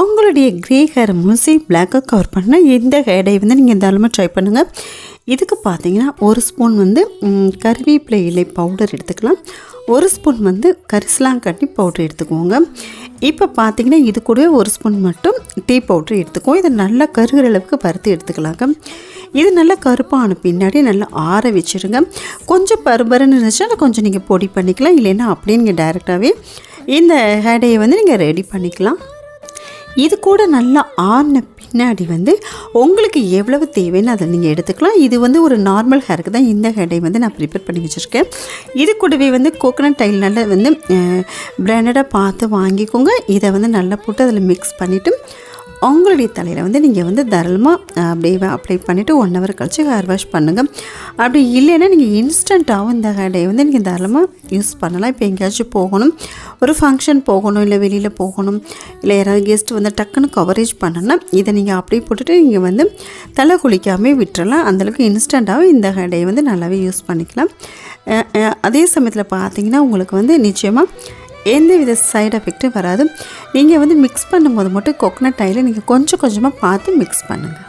உங்களுடைய grey hair முழுசே பிளாக்காக cover பண்ண இந்த ஹேடை வந்து நீங்கள் தாராளமாக ட்ரை பண்ணுங்கள் இதுக்கு பார்த்தீங்கன்னா ஒரு ஸ்பூன் வந்து கருவேப்பிலை இலை பவுடர் எடுத்துக்கலாம். ஒரு ஸ்பூன் வந்து கரிசலாங்கண்ணி பவுடர் எடுத்துக்கோங்க. இப்போ பார்த்தீங்கன்னா இது கூடவே ஒரு ஸ்பூன் மட்டும் டீ பவுடர் எடுத்துக்குவோம் இதை நல்லா கருகிற அளவுக்கு பருத்து எடுத்துக்கலாங்க. இது நல்லா கருப்பான பின்னாடி நல்லா ஆற வச்சுருங்க. கொஞ்சம் பருபருன்னு இருந்துச்சுன்னா கொஞ்சம் நீங்கள் பொடி பண்ணிக்கலாம். இல்லைன்னா அப்படியே நீங்கள் டைரெக்டாகவே இந்த ஹேடையை வந்து நீங்கள் ரெடி பண்ணிக்கலாம். இது கூட நல்லா ஆறின பின்னாடி வந்து உங்களுக்கு எவ்வளவு தேவைன்னு அதை நீங்கள் எடுத்துக்கலாம். இது வந்து ஒரு நார்மல் ஹேருக்கு தான் இந்த ஹேடை வந்து நான் ப்ரிப்பேர் பண்ணி வச்சுருக்கேன். இது கூடவே வந்து கோகனட் டைல் நல்லா வந்து பிராண்டடாக பார்த்து வாங்கிக்கோங்க. இதை வந்து நல்லா போட்டு அதில் மிக்ஸ் பண்ணிவிட்டு உங்களுடைய தலையில் வந்து நீங்கள் வந்து தாராளமாக அப்படியே அப்ளை பண்ணிவிட்டு ஒன் ஹவர் கழித்து ஹேர் வாஷ் பண்ணுங்கள் அப்படி இல்லைன்னா நீங்கள் இன்ஸ்டண்ட்டாகவும் இந்த ஹேர் டே வந்து நீங்கள் தாராளமாக யூஸ் பண்ணலாம். இப்போ எங்கேயாச்சும் போகணும். ஒரு ஃபங்க்ஷன் போகணும் இல்லை வெளியில் போகணும் இல்லை யாராவது கெஸ்ட் வந்து டக்குன்னு கவரேஜ் பண்ணணும்னா இதை நீங்கள் அப்படியே போட்டுட்டு நீங்கள் வந்து தலை குளிக்காமே விட்டுறலாம். அந்தளவுக்கு இன்ஸ்டண்ட்டாகவும் இந்த ஹேர் டே வந்து நல்லாவே யூஸ் பண்ணிக்கலாம். அதே சமயத்தில் பார்த்தீங்கன்னா உங்களுக்கு வந்து நிச்சயமாக எந்த வித சைடு எஃபெக்ட்டும் வராது. நீங்கள் வந்து மிக்ஸ் பண்ணும்போது மட்டும் கொக்கனட் ஆயில் நீங்கள் கொஞ்சம் கொஞ்சமாக பார்த்து மிக்ஸ் பண்ணுங்கள்